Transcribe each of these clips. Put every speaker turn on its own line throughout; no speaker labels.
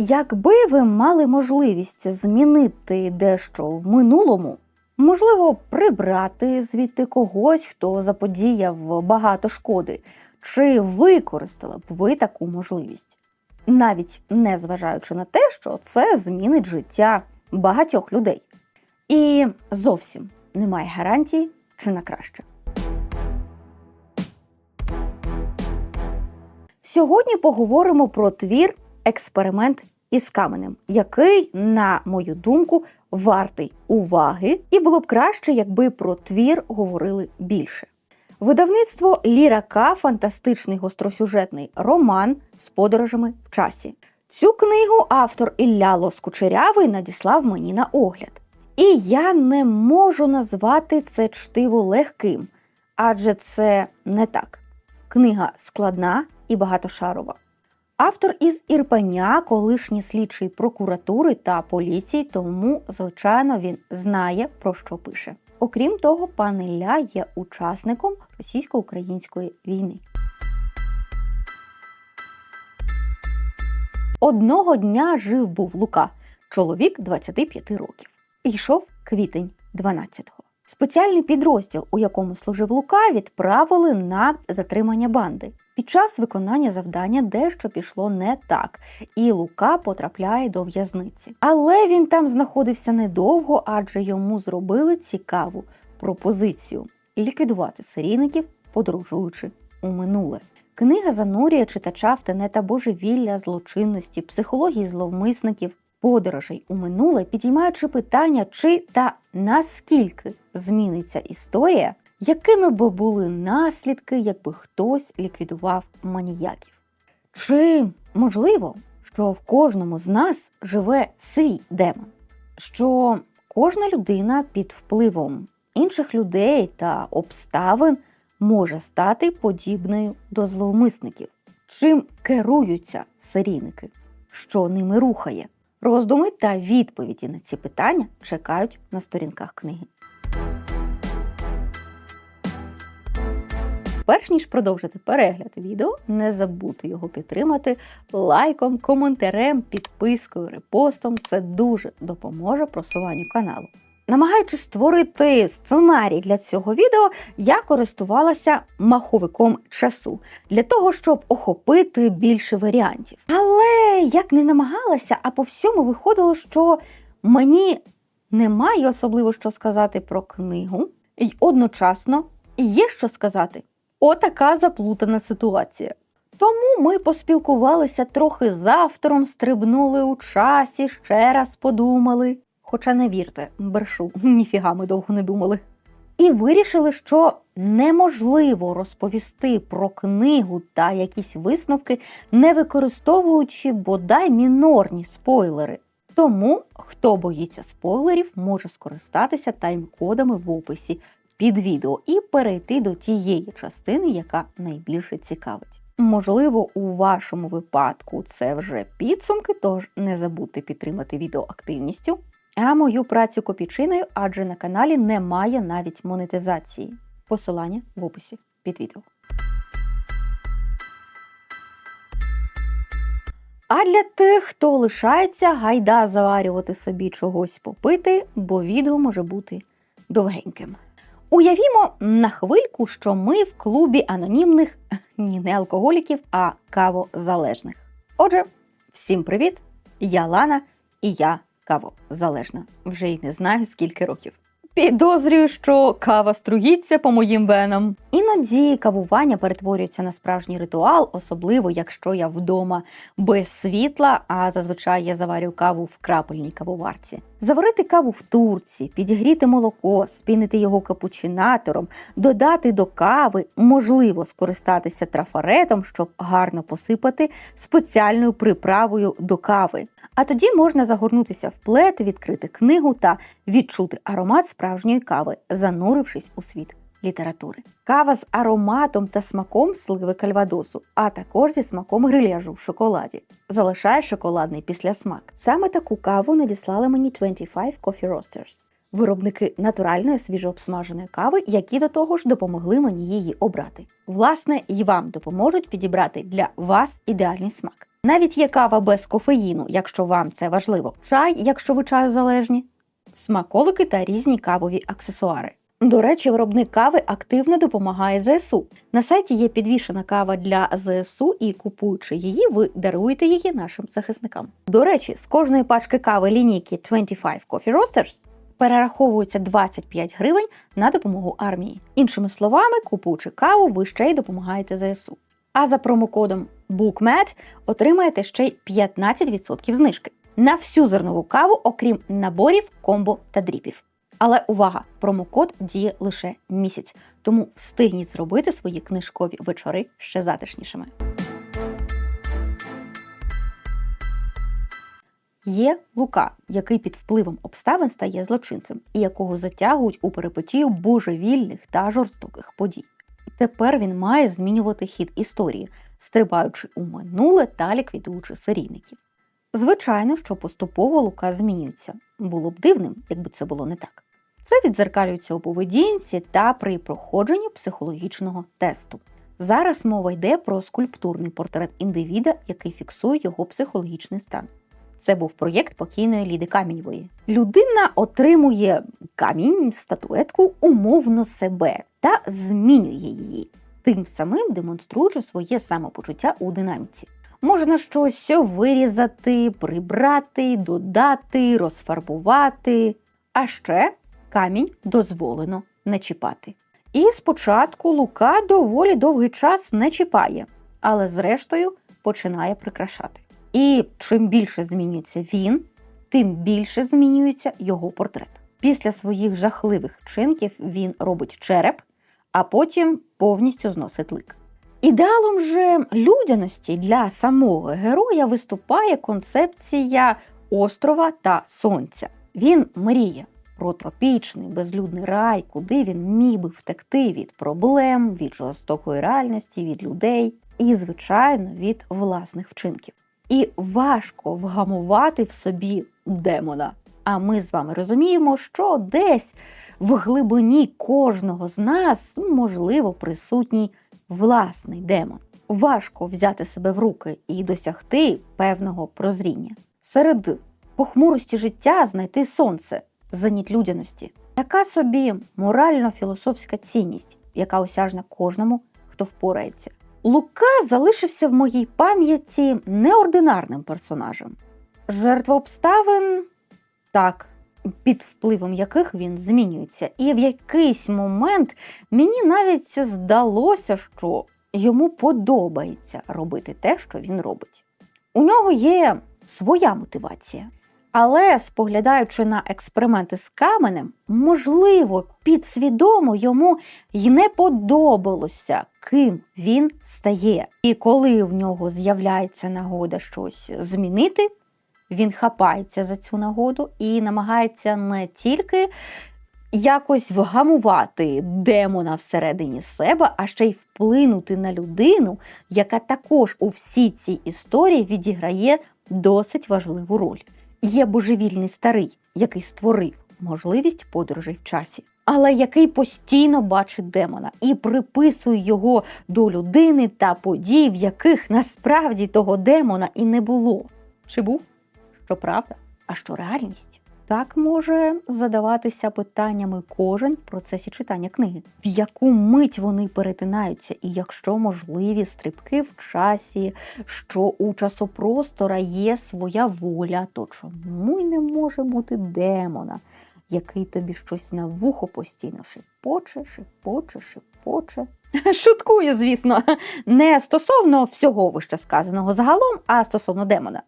Якби ви мали можливість змінити дещо в минулому, можливо, прибрати звідти когось, хто заподіяв багато шкоди, чи використали б ви таку можливість? Навіть не зважаючи на те, що це змінить життя багатьох людей. І зовсім немає гарантії чи на краще. Сьогодні поговоримо про твір Експеримент із каменем, який, на мою думку, вартий уваги, і було б краще, якби про твір говорили більше. Видавництво Лірака фантастичний гостросюжетний роман з подорожами в часі. Цю книгу автор Ілля Лоскучерявий надіслав мені на огляд. І я не можу назвати це чтиво легким, адже це не так. Книга складна і багатошарова. Автор із Ірпеня, колишній слідчий прокуратури та поліції, тому, звичайно, він знає, про що пише. Окрім того, пан Ілля є учасником російсько-української війни. Одного дня жив був Лука, чоловік 25 років. Йшов квітень 12-го. Спеціальний підрозділ, у якому служив Лука, відправили на затримання банди. Під час виконання завдання дещо пішло не так, і Лука потрапляє до в'язниці. Але він там знаходився недовго, адже йому зробили цікаву пропозицію ліквідувати серійників, подорожуючи у минуле. Книга занурює читача в тенета божевілля, злочинності, психології зловмисників, подорожей у минуле, підіймаючи питання, чи та наскільки зміниться історія, якими би були наслідки, якби хтось ліквідував маніяків. Чи можливо, що в кожному з нас живе свій демон? Що кожна людина під впливом інших людей та обставин може стати подібною до зловмисників? Чим керуються серійники? Що ними рухає? Роздуми та відповіді на ці питання чекають на сторінках книги. Перш ніж продовжити перегляд відео, не забудьте його підтримати лайком, коментарем, підпискою, репостом. Це дуже допоможе просуванню каналу. Намагаючись створити сценарій для цього відео, я користувалася маховиком часу для того, щоб охопити більше варіантів. Але як не намагалася, а по всьому виходило, що мені немає особливо що сказати про книгу, і одночасно є що сказати. Отака заплутана ситуація. Тому ми поспілкувалися трохи з автором, стрибнули у часі, ще раз подумали. Хоча не вірте, бершу, ніфіга ми довго не думали. І вирішили, що неможливо розповісти про книгу та якісь висновки, не використовуючи бодай мінорні спойлери. Тому, хто боїться спойлерів, може скористатися тайм-кодами в описі під відео і перейти до тієї частини, яка найбільше цікавить. Можливо, у вашому випадку це вже підсумки, тож не забудьте підтримати відео активністю. А мою працю копійчиною, адже на каналі немає навіть монетизації. Посилання в описі під відео. А для тих, хто лишається, гайда заварювати собі чогось попити, бо відео може бути довгеньким. Уявімо на хвильку, що ми в клубі анонімних ні, не алкоголіків, а кавозалежних. Отже, всім привіт! Я Лана і я кавозалежна. Вже й не знаю скільки років. Підозрюю, що кава струїться по моїм венам. Іноді кавування перетворюється на справжній ритуал, особливо якщо я вдома без світла, а зазвичай я заварю каву в крапельній кавоварці. Заварити каву в турці, підігріти молоко, спінити його капучинатором, додати до кави, можливо скористатися трафаретом, щоб гарно посипати спеціальною приправою до кави. А тоді можна загорнутися в плед, відкрити книгу та відчути аромат справжньої кави, занурившись у світ літератури. Кава з ароматом та смаком сливи кальвадосу, а також зі смаком гриляжу в шоколаді. Залишає шоколадний післясмак. Саме таку каву надіслали мені 25 Coffee Roasters. Виробники натуральної свіжообсмаженої кави, які до того ж допомогли мені її обрати. Власне, і вам допоможуть підібрати для вас ідеальний смак. Навіть є кава без кофеїну, якщо вам це важливо, чай, якщо ви чаю залежні, смаколики та різні кавові аксесуари. До речі, виробник кави активно допомагає ЗСУ. На сайті є підвішена кава для ЗСУ, і купуючи її, ви даруєте її нашим захисникам. До речі, з кожної пачки кави лінійки 25 Coffee Roasters перераховується 25 гривень на допомогу армії. Іншими словами, купуючи каву, ви ще й допомагаєте ЗСУ. А за промокодом BOOKMAT отримаєте ще й 15% знижки на всю зернову каву, окрім наборів, комбо та дріпів. Але увага! Промокод діє лише місяць, тому встигніть зробити свої книжкові вечори ще затишнішими. Є Лука, який під впливом обставин стає злочинцем, і якого затягують у перипетію божевільних та жорстоких подій. Тепер він має змінювати хід історії, стрибаючи у минуле та ліквідуючи серійників. Звичайно, що поступово Лука змінюється. Було б дивним, якби це було не так. Це відзеркалюється у поведінці та при проходженні психологічного тесту. Зараз мова йде про скульптурний портрет індивіда, який фіксує його психологічний стан. Це був проєкт покійної Ліди Каміньової. Людина отримує камінь, статуетку, умовно себе та змінює її, тим самим демонструючи своє самопочуття у динаміці. Можна щось вирізати, прибрати, додати, розфарбувати. А ще камінь дозволено не чіпати. І спочатку Лука доволі довгий час не чіпає, але зрештою починає прикрашати. І чим більше змінюється він, тим більше змінюється його портрет. Після своїх жахливих вчинків він робить череп, а потім повністю зносить лик. Ідеалом же людяності для самого героя виступає концепція острова та сонця. Він мріє про тропічний безлюдний рай, куди він міг би втекти від проблем, від жорстокої реальності, від людей і, звичайно, від власних вчинків. І важко вгамувати в собі демона. А ми з вами розуміємо, що десь в глибині кожного з нас можливо присутній власний демон. Важко взяти себе в руки і досягти певного прозріння. Серед похмурості життя знайти сонце, зеніт людяності. Така собі морально-філософська цінність, яка осяжна кожному, хто впорається. Лука залишився в моїй пам'яті неординарним персонажем. Жертва обставин так, під впливом яких він змінюється. І в якийсь момент мені навіть здалося, що йому подобається робити те, що він робить. У нього є своя мотивація. Але споглядаючи на експерименти з каменем, можливо, підсвідомо йому й не подобалося, ким він стає. І коли в нього з'являється нагода щось змінити, він хапається за цю нагоду і намагається не тільки якось вгамувати демона всередині себе, а ще й вплинути на людину, яка також у всій цій історії відіграє досить важливу роль. Є божевільний старий, який створив можливість подорожей в часі, але який постійно бачить демона і приписує його до людини та подій, в яких насправді того демона і не було. Чи був? Що правда, а що реальність? Так може задаватися питаннями кожен в процесі читання книги, в яку мить вони перетинаються, і якщо можливі стрибки в часі, що у часопростора є своя воля, то чому й не може бути демона, який тобі щось на вухо постійно шипоче, шипоче, шипоче? Шуткую, звісно, не стосовно всього вище сказаного загалом, а стосовно демона.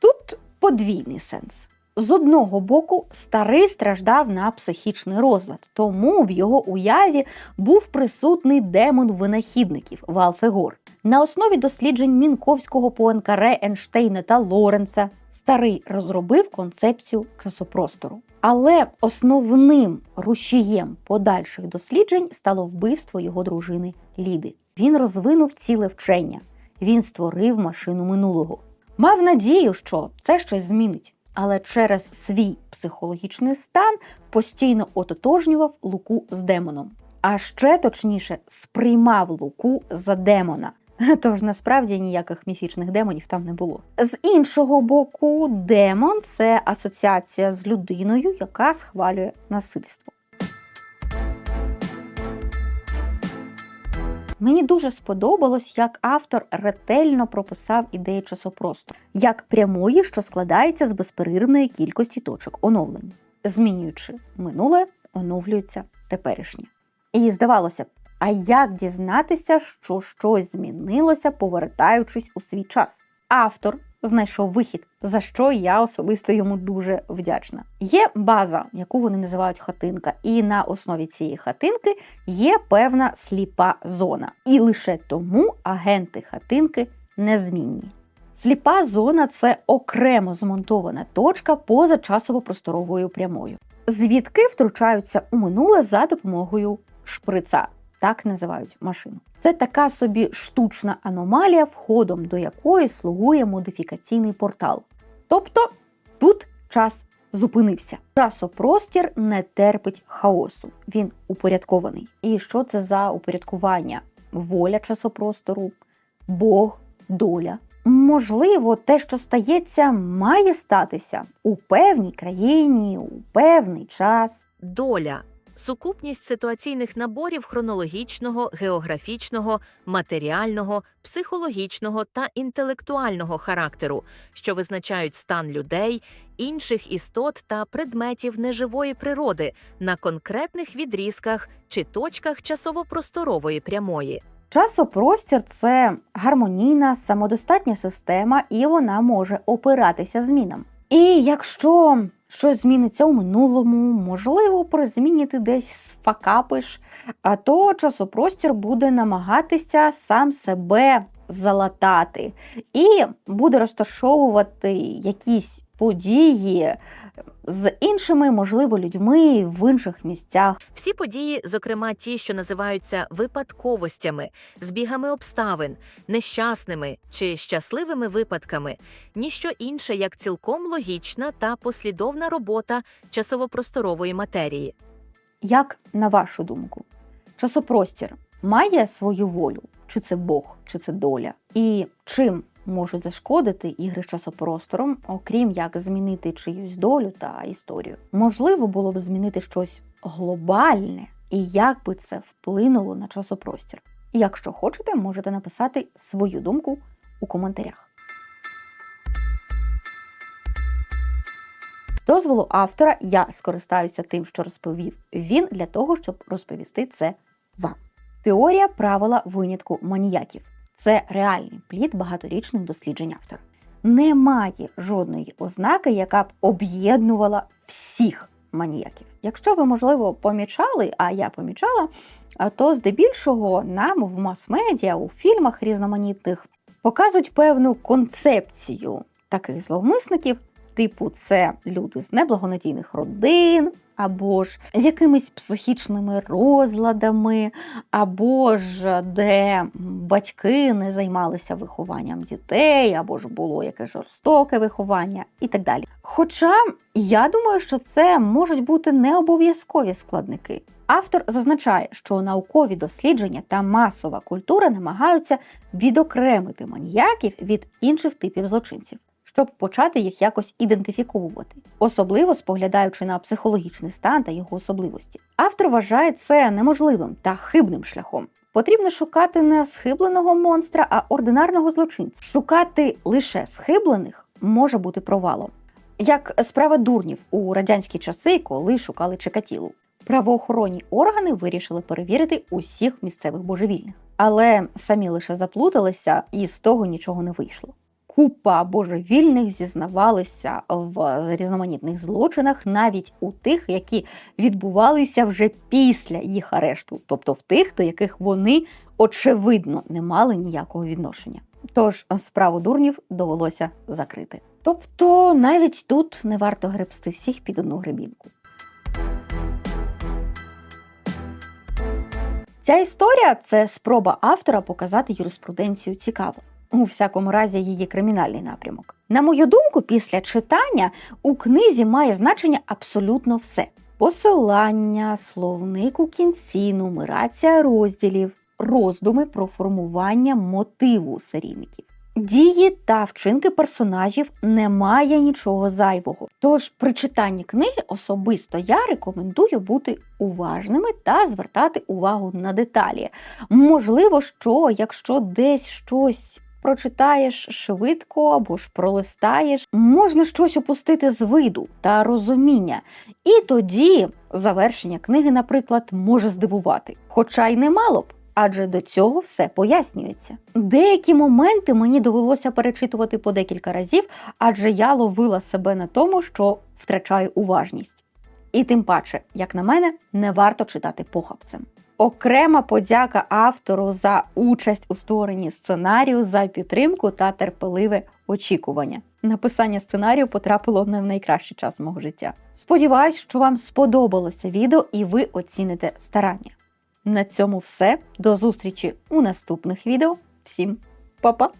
Тут подвійний сенс. З одного боку, старий страждав на психічний розлад, тому в його уяві був присутний демон винахідників Валфегор. На основі досліджень Мінковського Пуанкаре, Енштейна та Лоренца старий розробив концепцію часопростору. Але основним рушієм подальших досліджень стало вбивство його дружини Ліди. Він розвинув ціле вчення. Він створив машину минулого. Мав надію, що це щось змінить але через свій психологічний стан постійно ототожнював Луку з демоном. А ще точніше сприймав Луку за демона. Тож насправді ніяких міфічних демонів там не було. З іншого боку, демон це асоціація з людиною, яка схвалює насильство. Мені дуже сподобалось, як автор ретельно прописав ідею часопростору, як прямої, що складається з безперервної кількості точок оновлення. Змінюючи минуле, оновлюється теперішнє. І здавалося б, а як дізнатися, що щось змінилося, повертаючись у свій час? Автор знайшов вихід, за що я особисто йому дуже вдячна. Є база, яку вони називають хатинка, і на основі цієї хатинки є певна сліпа зона. І лише тому агенти хатинки незмінні. Сліпа зона це окремо змонтована точка поза часово-просторовою прямою, звідки втручаються у минуле за допомогою шприца. Так називають машину. Це така собі штучна аномалія, входом до якої слугує модифікаційний портал. Тобто тут час зупинився. Часопростір не терпить хаосу, він упорядкований. І що це за упорядкування? Воля часопростору, Бог, доля. Можливо, те, що стається, має статися у певній країні, у певний час.
Доля сукупність ситуаційних наборів хронологічного, географічного, матеріального, психологічного та інтелектуального характеру, що визначають стан людей, інших істот та предметів неживої природи на конкретних відрізках чи точках часово-просторової прямої.
Часопростір це гармонійна, самодостатня система, і вона може опиратися змінам. І якщо щось зміниться у минулому, можливо, призмінити десь сфакапиш, то часопростір буде намагатися сам себе залатати. І буде розташовувати якісь події з іншими, можливо, людьми в інших місцях.
Всі події, зокрема ті, що називаються випадковостями, збігами обставин, нещасними чи щасливими випадками, ніщо інше, як цілком логічна та послідовна робота часово-просторової матерії.
Як на вашу думку, часопростір має свою волю? Чи це Бог, чи це доля? І чим можуть зашкодити ігри з часопростором, окрім як змінити чиюсь долю та історію? Можливо було б змінити щось глобальне, і як би це вплинуло на часопростір? Якщо хочете, можете написати свою думку у коментарях. З дозволу автора я скористаюся тим, що розповів він, для того, щоб розповісти це вам. Теорія правила винятку маніяків це реальний плід багаторічних досліджень автора. Немає жодної ознаки, яка б об'єднувала всіх маніяків. Якщо ви, можливо, помічали, а я помічала, то здебільшого нам в мас-медіа, у фільмах різноманітних показують певну концепцію таких зловмисників. Типу, це люди з неблагонадійних родин, або ж з якимись психічними розладами, або ж де батьки не займалися вихованням дітей, або ж було якесь жорстоке виховання і так далі. Хоча я думаю, що це можуть бути не обов'язкові складники. Автор зазначає, що наукові дослідження та масова культура намагаються відокремити маніяків від інших типів злочинців щоб почати їх якось ідентифіковувати, особливо споглядаючи на психологічний стан та його особливості. Автор вважає це неможливим та хибним шляхом. Потрібно шукати не схибленого монстра, а ординарного злочинця. Шукати лише схиблених може бути провалом. Як справа дурнів у радянські часи, коли шукали Чекатілу. Правоохоронні органи вирішили перевірити усіх місцевих божевільних, але самі лише заплуталися, і з того нічого не вийшло купа божевільних зізнавалися в різноманітних злочинах, навіть у тих, які відбувалися вже після їх арешту, тобто в тих, до яких вони очевидно не мали ніякого відношення. Тож справу дурнів довелося закрити. Тобто навіть тут не варто гребсти всіх під одну гребінку. Ця історія це спроба автора показати юриспруденцію цікаво. У всякому разі, її кримінальний напрямок. На мою думку, після читання у книзі має значення абсолютно все: посилання, словник у кінці, нумерація розділів, роздуми про формування мотиву серійників. Дії та вчинки персонажів немає нічого зайвого. Тож при читанні книги особисто я рекомендую бути уважними та звертати увагу на деталі. Можливо, що якщо десь щось прочитаєш швидко або ж пролистаєш, можна щось опустити з виду та розуміння. І тоді завершення книги, наприклад, може здивувати. Хоча й немало б. Адже до цього все пояснюється. Деякі моменти мені довелося перечитувати по декілька разів, адже я ловила себе на тому, що втрачаю уважність. І тим паче, як на мене, не варто читати похабцем. Окрема подяка автору за участь у створенні сценарію, за підтримку та терпеливе очікування. Написання сценарію потрапило не в найкращий час мого життя. Сподіваюсь, що вам сподобалося відео і ви оціните старання. На цьому все. До зустрічі у наступних відео. Всім па-па!